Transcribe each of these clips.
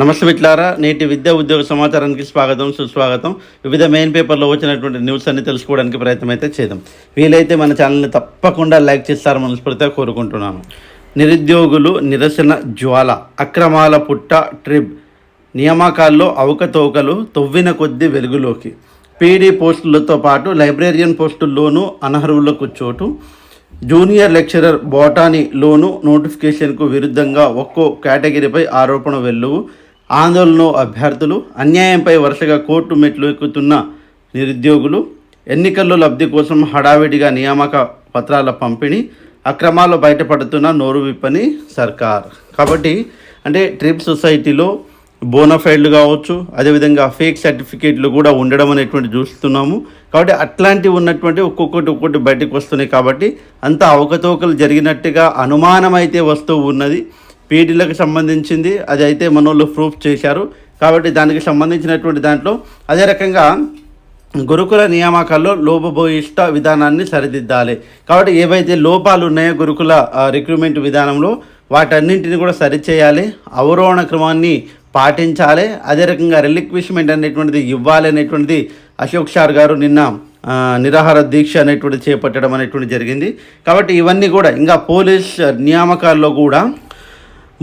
నమస్తే మిట్లారా నేటి విద్యా ఉద్యోగ సమాచారానికి స్వాగతం సుస్వాగతం. వివిధ మెయిన్ పేపర్లో వచ్చినటువంటి న్యూస్ అన్ని తెలుసుకోవడానికి ప్రయత్నం అయితే చేద్దాం. వీలైతే మన ఛానల్ని తప్పకుండా లైక్ చేస్తారని మనస్ఫూర్తిగా కోరుకుంటున్నాను. నిరుద్యోగులు నిరసన జ్వాల అక్రమాల పుట్ట ట్రిప్ నియామకాల్లో అవకతవకలు తొవ్విన కొద్ది వెలుగులోకి. పీడీ పోస్టులతో పాటు లైబ్రేరియన్ పోస్టుల్లోనూ అనర్హులకు చోటు జూనియర్ లెక్చరర్ బోటానీలోను నోటిఫికేషన్కు విరుద్ధంగా ఒక్కో కేటగిరీపై ఆరోపణ వెల్లువు. ఆందోళన అభ్యర్థులు అన్యాయంపై వరుసగా కోర్టు మెట్లు ఎక్కుతున్న నిరుద్యోగులు ఎన్నికల్లో లబ్ధి కోసం హడావిడిగా నియామక పత్రాల పంపిణీ అక్రమాలు బయటపడుతున్న నోరు విప్పని సర్కార్. కాబట్టి అంటే ట్రిప్ సొసైటీలో బోనఫైడ్లు కావచ్చు అదేవిధంగా ఫేక్ సర్టిఫికేట్లు కూడా ఉండడం అనేటువంటి చూస్తున్నాము. కాబట్టి అట్లాంటివి ఉన్నటువంటి ఒక్కొక్కటి ఒక్కొక్కటి బయటకు వస్తున్నాయి కాబట్టి అంత అవకతవకలు జరిగినట్టుగా అనుమానం అయితే వస్తూ ఉన్నది. పీడీలకు సంబంధించింది. అది అయితే మనోళ్ళు ప్రూఫ్ చేశారు. కాబట్టి దానికి సంబంధించినటువంటి దాంట్లో అదే రకంగా గురుకుల నియామకాల్లో లోపభూయిష్ట విధానాన్ని సరిదిద్దాలి. కాబట్టి ఏవైతే లోపాలు ఉన్నాయో గురుకుల రిక్రూట్మెంట్ విధానంలో వాటన్నింటిని కూడా సరిచేయాలి. అవరోహణ క్రమాన్ని పాటించాలి. అదే రకంగా రిలిక్విష్మెంట్ అనేటువంటిది ఇవ్వాలి అనేటువంటిది అశోక్ షార్ గారు నిన్న నిరాహార దీక్ష అనేటువంటిది చేపట్టడం అనేటువంటిది జరిగింది. కాబట్టి ఇవన్నీ కూడా ఇంకా పోలీస్ నియామకాల్లో కూడా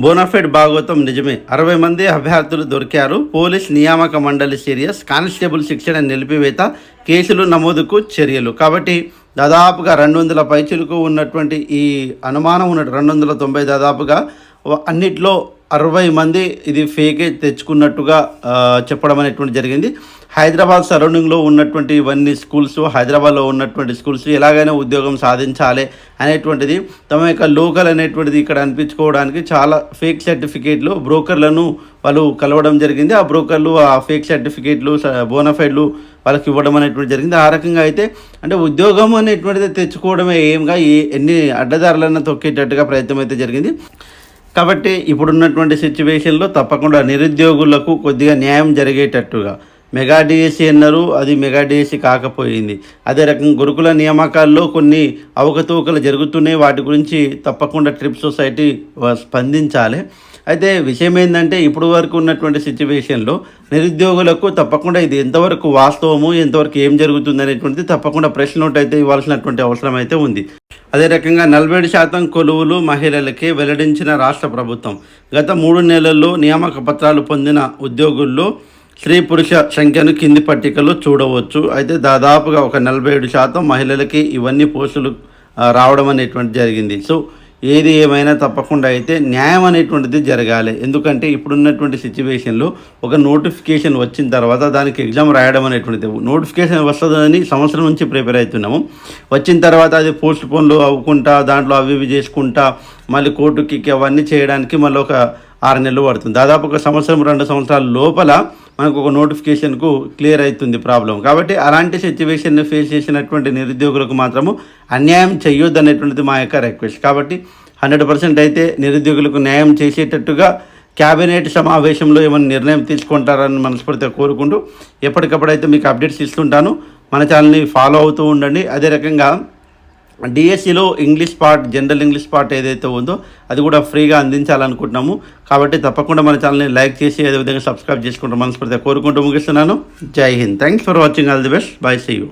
బోనాఫైడ్ భాగవతం నిజమే. అరవై మంది అభ్యర్థులు దొరికారు. పోలీస్ నియామక మండలి సీరియస్ కానిస్టేబుల్ శిక్షణ నిలిపివేత కేసులు నమోదుకు చర్యలు. కాబట్టి దాదాపుగా రెండు వందల పైచులకు ఉన్నటువంటి ఈ అనుమానం ఉన్న రెండు వందల తొంభై దాదాపుగా అన్నిట్లో అరవై మంది ఇది ఫేకే తెచ్చుకున్నట్టుగా చెప్పడం అనేటువంటి జరిగింది. హైదరాబాద్ సరౌండింగ్లో ఉన్నటువంటి ఇవన్నీ స్కూల్స్ హైదరాబాద్లో ఉన్నటువంటి స్కూల్స్ ఎలాగైనా ఉద్యోగం సాధించాలి అనేటువంటిది తమ యొక్క లోకల్ అనేటువంటిది ఇక్కడ అనిపించుకోవడానికి చాలా ఫేక్ సర్టిఫికేట్లు బ్రోకర్లను వాళ్ళు కలవడం జరిగింది. ఆ బ్రోకర్లు ఆ ఫేక్ సర్టిఫికేట్లు బోనఫైడ్లు వాళ్ళకి ఇవ్వడం అనేటువంటి జరిగింది. ఆ రకంగా అయితే అంటే ఉద్యోగం అనేటువంటిది తెచ్చుకోవడమే ఏంగా ఏ ఎన్ని అడ్డదారులను తొక్కేటట్టుగా ప్రయత్నం అయితే జరిగింది. కాబట్టి ఇప్పుడున్నటువంటి సిచ్యువేషన్లో తప్పకుండా నిరుద్యోగులకు కొద్దిగా న్యాయం జరిగేటట్టుగా మెగా డిఎస్సి అన్నారు అది మెగా డిఎస్సి కాకపోయింది. అదే రకం గురుకుల నియామకాల్లో కొన్ని అవకతవకలు జరుగుతున్నాయి వాటి గురించి తప్పకుండా ట్రిప్ సొసైటీ స్పందించాలి. అయితే విషయం ఏంటంటే ఇప్పుడు వరకు ఉన్నటువంటి సిచ్యువేషన్లో నిరుద్యోగులకు తప్పకుండా ఇది ఎంతవరకు వాస్తవము ఎంతవరకు ఏం జరుగుతుంది అనేటువంటిది తప్పకుండా ప్రశ్న నోట్ అయితే ఇవ్వాల్సినటువంటి అవసరం అయితే ఉంది. అదే రకంగా నలభై ఏడు శాతం కొలువులు మహిళలకే వెల్లడించిన రాష్ట్ర ప్రభుత్వం. గత మూడు నెలల్లో నియామక పత్రాలు పొందిన ఉద్యోగుల్లో స్త్రీ పురుష సంఖ్యను కింది పట్టికలో చూడవచ్చు. అయితే దాదాపుగా ఒక నలభై ఏడు శాతం మహిళలకి ఇవన్నీ పోస్టులు రావడం అనేటువంటి జరిగింది. సో ఏది ఏమైనా తప్పకుండా అయితే న్యాయం అనేటువంటిది జరగాలి. ఎందుకంటే ఇప్పుడున్నటువంటి సిచ్యువేషన్లో ఒక నోటిఫికేషన్ వచ్చిన తర్వాత దానికి ఎగ్జామ్ రాయడం అనేటువంటిది నోటిఫికేషన్ వస్తుందని సంవత్సరం నుంచి ప్రిపేర్ అవుతున్నాము. వచ్చిన తర్వాత అది పోస్ట్ పోన్లు అవ్వకుండా దాంట్లో అవి ఇవి చేసుకుంటా మళ్ళీ కోర్టుకి అవన్నీ చేయడానికి మళ్ళీ ఒక ఆరు నెలలు పడుతుంది. దాదాపు ఒక సంవత్సరం రెండు సంవత్సరాల లోపల మనకు ఒక నోటిఫికేషన్కు క్లియర్ అవుతుంది ప్రాబ్లం కాబట్టి అలాంటి సిచ్యువేషన్ని ఫేస్ చేసినటువంటి నిరుద్యోగులకు మాత్రము అన్యాయం చేయొద్దు అనేటువంటిది మా యొక్క రిక్వెస్ట్. కాబట్టి హండ్రెడ్ పర్సెంట్ అయితే నిరుద్యోగులకు న్యాయం చేసేటట్టుగా క్యాబినెట్ సమావేశంలో ఏమైనా నిర్ణయం తీసుకుంటారని మనస్ఫూర్తిగా కోరుకుంటూ ఎప్పటికప్పుడు అయితే మీకు అప్డేట్స్ ఇస్తుంటాను. మన ఛానల్ని ఫాలో అవుతూ ఉండండి. అదే రకంగా డిఎస్సిలో English part general English part ఏదైతే ఉందో అది కూడా ఫ్రీగా అందించాలనుకుంటున్నాము. కాబట్టి తప్పకుండా మన ఛానల్ని లైక్ చేసి అదేవిధంగా సబ్స్క్రైబ్ చేసుకుంటూ మనస్ఫూర్తిగా కోరుకుంటూ ముగిస్తున్నాను. జై Hind. Thanks for watching all the best bye see you